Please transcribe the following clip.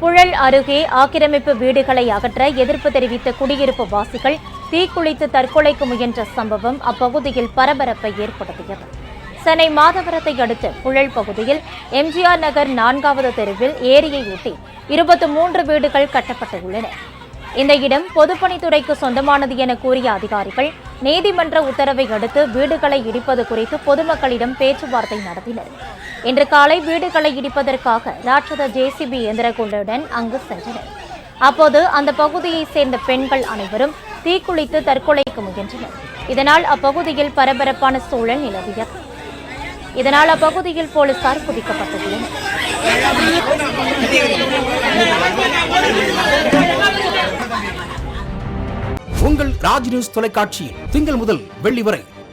புழல் அருகே ஆக்கிரமிப்பு வீடுகளை அகற்ற எதிர்ப்பு தெரிவித்த குடியிருப்பு வாசிகள் தீக்குளித்து தற்கொலைக்கு முயன்ற சம்பவம் அப்பகுதியில் பரபரப்பை ஏற்படுத்தியது. சென்னை மாதவரத்தை அடுத்து புழல் பகுதியில் எம்ஜிஆர் நகர் நான்காவது தெருவில் ஏரியை ஒட்டி இருபத்தி மூன்று வீடுகள் கட்டப்பட்டுள்ளன. இந்த இடம் பொதுப்பணித்துறைக்கு சொந்தமானது என கூறிய அதிகாரிகள் நீதிமன்ற உத்தரவை அடுத்து வீடுகளை இடிப்பது குறித்து பொதுமக்களிடம் பேச்சுவார்த்தை நடத்தினர். இன்று காலை வீடுகளை இடிப்பதற்காக ராட்சத ஜேசிபி இயந்திரங்களுடன் அங்கு சென்றனர். அப்போது அந்த பகுதியைச் சேர்ந்த பெண்கள் அனைவரும் தீக்குளித்து தற்கொலைக்கு முயன்றனர். இதனால் அப்பகுதியில் பரபரப்பான சூழல் நிலவியது. இதனால் அப்பகுதியில் போலீசார் குதிக்கப்பட்டுள்ளனர் உங்கள் ராஜ் நியூஸ் தொலைக்காட்சியில் திங்கள் முதல் வெள்ளி வரை